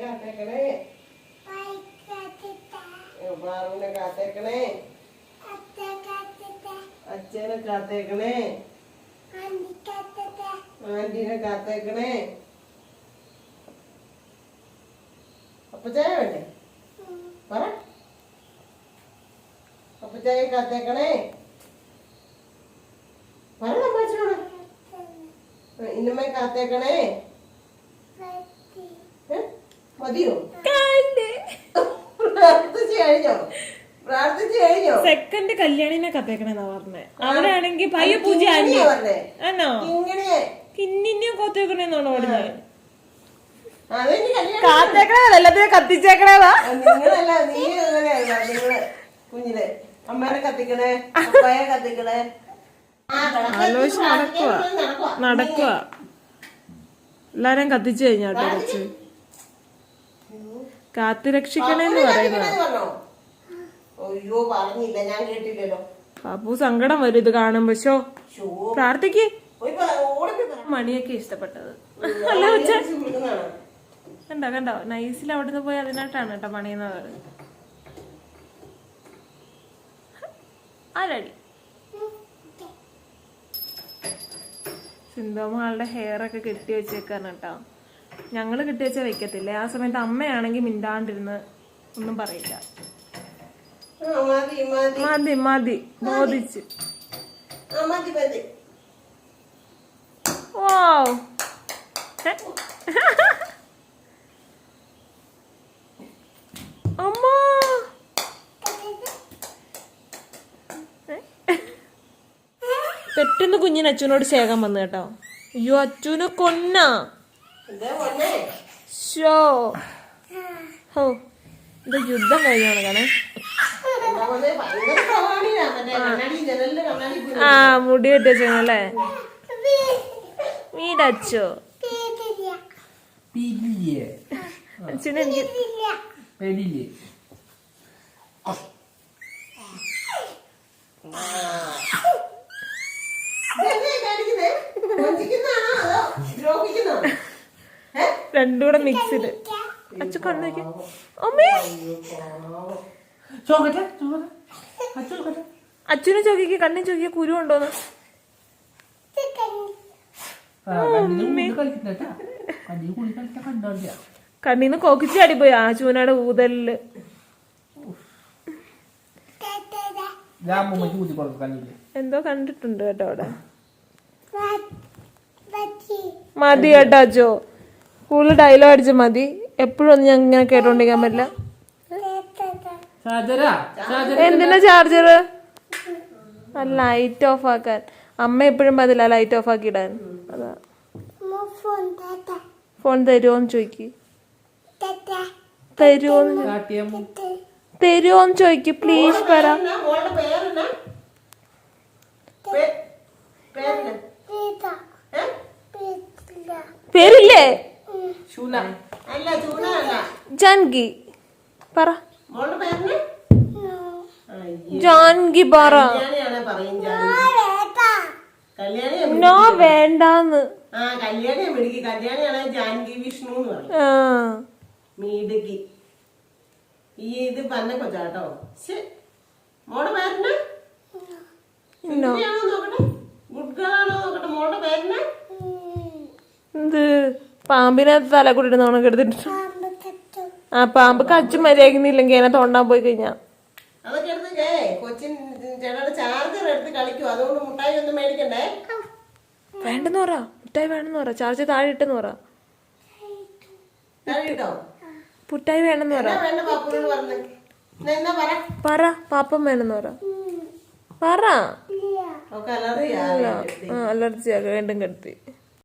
കാത്തേക്കണേ ബാറുവിനെ കാത്തേക്കണേ അച്ഛനെ കാത്തേക്കണേ ആന്റീനെ കാത്തേക്കണേ അപ്പച്ചായ വേണ്ടേ? പറ. അപ്പച്ചായ കാത്തേക്കണേ പറ അമ്മച്ചനോട് ഇന്നമ്മ കാത്തേക്കണേ ഏ? മതിയോ? പ്രാർത്ഥിച്ചു കഴിഞ്ഞോ? പ്രാർത്ഥിച്ചു കഴിഞ്ഞോ? സെക്കൻഡ് കല്യാണിനെ കത്തേക്കണെന്നാ പറഞ്ഞേ. അവിടെ ആണെങ്കിൽ പയ്യ പൂജ ആണോ ഇങ്ങനെ കിന്നിനെ കൊത്തേക്കണേന്നാണോ പറഞ്ഞത് എല്ലാത്തിനും കത്തിച്ചേക്കണേതാ? നിങ്ങളല്ല നീ നിങ്ങൾ കുഞ്ഞിലെ. അമ്മേനെ കത്തിക്കണേ അപ്പായെ കത്തിക്കണേ. ആലോചിച്ച്. നടക്കുവാ. നടക്കുക എല്ലാരും കത്തിച്ചു കഴിഞ്ഞാട്ടോ വെച്ച് കാത്തുരക്ഷിക്കണേന്ന് പറയുന്നത്. അയ്യോ പറഞ്ഞില്ല ഞാൻ കേട്ടില്ലല്ലോ. പാപ്പു സങ്കടം വരും ഇത് കാണുമ്പോ. ഷോ പ്രാർത്ഥിക്കേ. മണിയൊക്കെ ഇഷ്ടപ്പെട്ടത്. അല്ല ഉച്ച കണ്ടോ കണ്ടോ? നൈസിൽ അവിടുന്ന് പോയി അതിനായിട്ടാണ് കേട്ടോ പണിയുന്നത് ആരടി? സിന്ധോമാളുടെ ഹെയർ ഒക്കെ കെട്ടി വെച്ചേക്കാണ് കേട്ടോ. ഞങ്ങൾ കെട്ടി വെച്ചാൽ വെക്കത്തില്ലേ? ആ സമയത്ത് അമ്മയാണെങ്കിൽ മിണ്ടാണ്ടിരുന്ന് ഒന്നും പറയില്ല. മതി മതി. ബോധിച്ച്. ഓ അമ്മ. പെട്ടെന്ന് കുഞ്ഞിന് അച്ഛനോട് ശേഖം വന്നു കേട്ടോ. അയ്യോ അച്ഛനെ കൊന്ന. ഷോ ഹോ ഇത് യുദ്ധം കഴിഞ്ഞാണ്. ആ മുടി വെച്ചല്ലേ വീടച്ചോ പിരിയെ രണ്ടും കൂടെ മിക്സിഡ് അച്ഛ കണ്ണു അമ്മേ! അച്ഛനും ചോക്കിക്ക് കണ്ണും ചോദിക്ക കുരു ഉണ്ടോന്ന്? കണ്ണീന്ന് കൊക്കിച്ച് അടിപ്പോയി ആ ചൂനയുടെ ഊതലിൽ. എന്തോ കണ്ടിട്ടുണ്ട് കേട്ടോ അവിടെ. മതി. കേട്ടോ അച്ചോ കൂടുതൽ ഡയലോഗ് അടിച്ച മതി. എപ്പോഴും ഒന്നും ഞങ്ങൾ ഇങ്ങനെ കേട്ടോണ്ടിരിക്കാൻ പറ്റില്ല. സാജരാ എന്തിനാ ചാർജർ ലൈറ്റ് ഓഫ് ആക്കാൻ. അമ്മ എപ്പോഴും പതില്ല ലൈറ്റ് ഓഫ് ആക്കി ഇടാൻ. അതാ. ഫോൺ തരുമോന്ന് ചോദിക്ക്. തരുമോന്ന് കാട്ടിയം തരുമോന്ന് ചോദിക്ക്. പ്ലീസ് പറ? പേരില്ലേ ശൂന അല്ല ചൂന അല്ല ജാൻകി പറ. ജാൻകി പറ. നോ വേണ്ടാന്ന്. ജാനകി വിഷ്ണു എന്ന് പറയും. ആ. മീടുക്കി ഈ ഇത് പറഞ്ഞ കൊച്ചാട്ടോ മോൾ മോളുടെ നോ നോക്കട്ടെ ഗുഡ് ഗേൾ ആണോ നോക്കട്ടെ മോളുടെ പേരെന്നാ എന്ത് പാമ്പിനെ തല നോണൊക്കെ എടുത്തിട്ട് ആ പാമ്പ് കച്ചു മര്യാദക്കുന്നില്ലെങ്കിൽ അതിനെ തോണ്ടാൻ പോയി കഴിഞ്ഞാ. അതൊക്കെ എടുത്ത് കൊച്ചിൻ ചേട്ടയുടെ ചാർജർ എടുത്ത് കളിക്കും. അതുകൊണ്ട് മുട്ടായി ഒന്നും മേടിക്കണ്ടേ? വേണ്ടെന്ന് പറ. മുട്ടായി വേണമെന്ന് പറ. ചാർജ് താഴെ ഇട്ടെന്ന് പറ. പുട്ടായി വേണമെന്ന് പറ. പറ. പാപ്പം വേണമെന്ന് പറ. പറ. അലർജിയാ. വീണ്ടും കെടുത്തി.